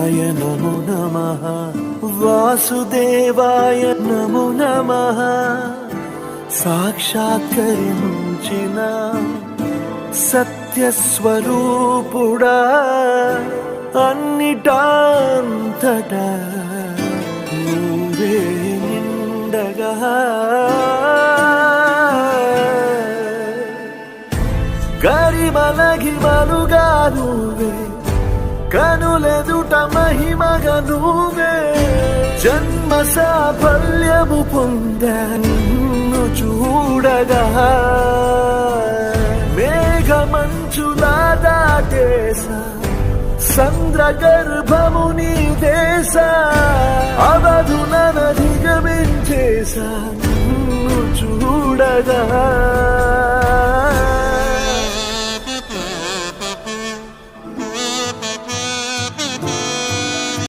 దేవాయ నమో నమ. వాసుదేవాయ నమో నమ. సాక్షాత్కరించిన సత్యస్వరూపుడా అన్నిటాంతట నువ్వే నిండగా. గరిమలగిమలుగా నువ్వే కనులెదుట మహిమగా నువ్వే. జన్మ సాఫల్యము పొందాను చూడగా. మేఘమంచులా దాటేసా సంద్ర గర్భముని దేశ. అవధులనధిగమించేసా నిన్ను చూడగా.